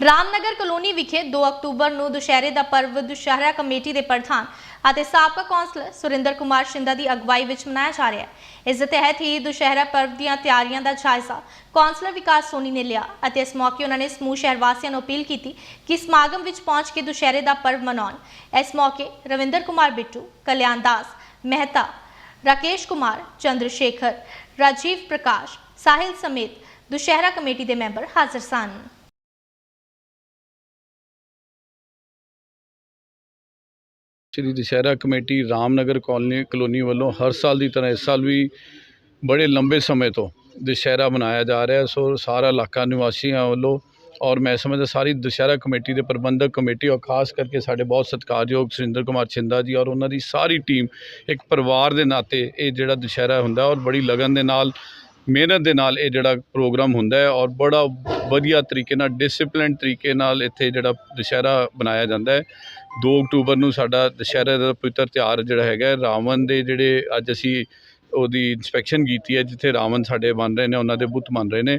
Ramnagar colony ਵਿਖੇ 2 October ਨੂੰ ਦੁਸ਼ਹਿਰੇ ਦਾ ਪਰਵ ਦੁਸ਼ਹਿਰਾ ਕਮੇਟੀ ਦੇ ਪ੍ਰਧਾਨ ਅਤੇ ਸਾਬਕਾ ਕੌਂਸਲਰ ਸੁਰਿੰਦਰ ਕੁਮਾਰ ਸ਼ਿੰਦਾ ਦੀ ਅਗਵਾਈ ਵਿੱਚ ਮਨਾਇਆ ਜਾ ਰਿਹਾ ਹੈ। ਇਸ ਦੇ ਤਹਿਤ ਹੀ ਦੁਸ਼ਹਿਰਾ ਪਰਵ ਦੀਆਂ ਤਿਆਰੀਆਂ ਦਾ ਜਾਇਜ਼ਾ ਕੌਂਸਲਰ ਵਿਕਾਸ ਸੋਨੀ ਨੇ ਲਿਆ ਅਤੇ ਇਸ ਮੌਕੇ ਉਹਨਾਂ ਨੇ ਸਮੂਹ ਸ਼ਹਿਰ ਵਾਸੀਆਂ ਨੂੰ ਅਪੀਲ ਕੀਤੀ ਕਿ ਸਮਾਗਮ ਵਿੱਚ ਪਹੁੰਚ ਕੇ ਦੁਸ਼ਹਿਰੇ ਦਾ ਪਰਵ ਮਨਾਉਣ। ਇਸ ਮੌਕੇ ਰਵਿੰਦਰ ਕੁਮਾਰ ਬਿੱਟੂ, ਕਲਿਆਣ ਦਾਸ, ਮਹਿਤਾ, ਰਾਕੇਸ਼ ਕੁਮਾਰ ਚੰਦਰ ਸ਼ੇਖਰ ਰਾਜੀਵ ਪ੍ਰਕਾਸ਼, ਸਾਹਿਲ ਸਮੇਤ ਦੁਸ਼ਹਿਰਾ ਕਮੇਟੀ ਦੇ ਮੈਂਬਰ ਹਾਜ਼ਰ ਸਨ। Shri Dussehra committee Ramnagar colony, colony ਵੱਲੋਂ ਹਰ ਸਾਲ ਦੀ ਤਰ੍ਹਾਂ ਇਸ ਸਾਲ ਵੀ ਬੜੇ ਲੰਬੇ ਸਮੇਂ ਤੋਂ ਦੁਸ਼ਹਿਰਾ ਮਨਾਇਆ ਜਾ ਰਿਹਾ ਸੋ ਸਾਰਾ ਇਲਾਕਾ ਨਿਵਾਸੀਆਂ ਵੱਲੋਂ ਔਰ ਮੈਂ ਸਮਝਦਾ ਸਾਰੀ ਦੁਸ਼ਹਿਰਾ ਕਮੇਟੀ ਦੇ ਪ੍ਰਬੰਧਕ ਕਮੇਟੀ ਔਰ ਖਾਸ ਕਰਕੇ ਸਾਡੇ ਬਹੁਤ ਸਤਿਕਾਰਯੋਗ ਸੁਰਿੰਦਰ ਕੁਮਾਰ ਛਿੰਦਾ ਜੀ ਔਰ ਉਹਨਾਂ ਦੀ ਸਾਰੀ ਟੀਮ, ਇੱਕ ਪਰਿਵਾਰ ਦੇ ਨਾਤੇ ਇਹ ਜਿਹੜਾ ਦੁਸ਼ਹਿਰਾ ਹੁੰਦਾ ਔਰ ਬੜੀ ਲਗਨ ਦੇ ਨਾਲ ਮਿਹਨਤ ਦੇ ਨਾਲ ਇਹ ਜਿਹੜਾ ਪ੍ਰੋਗਰਾਮ ਹੁੰਦਾ ਹੈ ਔਰ ਬੜਾ ਵਧੀਆ ਤਰੀਕੇ ਨਾਲ ਡਿਸਪਲਿਨ ਤਰੀਕੇ ਨਾਲ ਇੱਥੇ ਜਿਹੜਾ ਦੁਸ਼ਹਿਰਾ ਬਣਾਇਆ ਜਾਂਦਾ ਹੈ। 2 ਅਕਤੂਬਰ ਨੂੰ ਸਾਡਾ ਦੁਸ਼ਹਿਰਾ ਦਾ ਪਵਿੱਤਰ ਤਿਉਹਾਰ ਜਿਹੜਾ ਹੈਗਾ ਰਾਵਣ ਦੇ ਜਿਹੜੇ ਅੱਜ ਅਸੀਂ ਉਹਦੀ ਇਨਸਪੈਕਸ਼ਨ ਕੀਤੀ ਹੈ, ਜਿੱਥੇ ਰਾਵਣ ਸਾਡੇ ਬਣ ਰਹੇ ਨੇ, ਉਹਨਾਂ ਦੇ ਬੁੱਤ ਬਣ ਰਹੇ ਨੇ।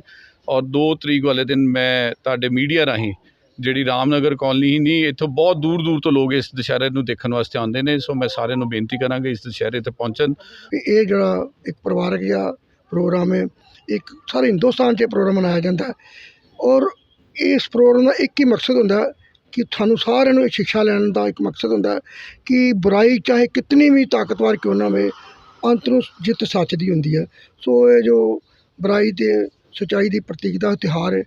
ਔਰ 2 ਤਰੀਕ ਵਾਲੇ ਦਿਨ ਮੈਂ ਤੁਹਾਡੇ ਮੀਡੀਆ ਰਾਹੀਂ ਜਿਹੜੀ ਰਾਮਨਗਰ ਕਾਲਨੀ ਹੀ ਨਹੀਂ, ਇੱਥੋਂ ਬਹੁਤ ਦੂਰ ਦੂਰ ਤੋਂ ਲੋਕ ਇਸ ਦੁਸ਼ਹਿਰੇ ਨੂੰ ਦੇਖਣ ਵਾਸਤੇ ਆਉਂਦੇ ਨੇ, ਸੋ ਮੈਂ ਸਾਰਿਆਂ ਨੂੰ ਬੇਨਤੀ ਕਰਾਂਗਾ ਇਸ ਦੁਸ਼ਹਿਰੇ ਤੇ ਪਹੁੰਚਣ। ਵੀ ਇਹ ਜਿਹੜਾ ਇੱਕ ਪਰਿਵਾਰਕ ਜਿਹਾ ਪ੍ਰੋਗਰਾਮ ਹੈ। ਇੱਕ ਸਾਰੇ ਹਿੰਦੁਸਤਾਨ 'ਚ ਇਹ ਪ੍ਰੋਗਰਾਮ ਮਨਾਇਆ ਜਾਂਦਾ ਹੈ। ਔਰ ਇਸ ਪ੍ਰੋਗਰਾਮ ਦਾ ਇੱਕ ਹੀ ਮਕਸਦ ਹੁੰਦਾ ਹੈ ਕਿ ਤੁਹਾਨੂੰ ਸਾਰਿਆਂ ਨੂੰ ਇਹ ਸਿੱਖਿਆ ਲੈਣ ਦਾ ਇੱਕ ਮਕਸਦ ਹੁੰਦਾ ਕਿ ਬੁਰਾਈ ਚਾਹੇ ਕਿਤਨੀ ਵੀ ਤਾਕਤਵਰ ਕਿਉਂ ਨਾ ਹੋਵੇ, ਅੰਤ ਨੂੰ ਜਿੱਤ ਸੱਚ ਦੀ ਹੁੰਦੀ ਹੈ। ਸੋ ਇਹ ਜੋ ਬੁਰਾਈ ਅਤੇ ਸੱਚਾਈ ਦੀ ਪ੍ਰਤੀਕ ਦਾ ਤਿਉਹਾਰ ਹੈ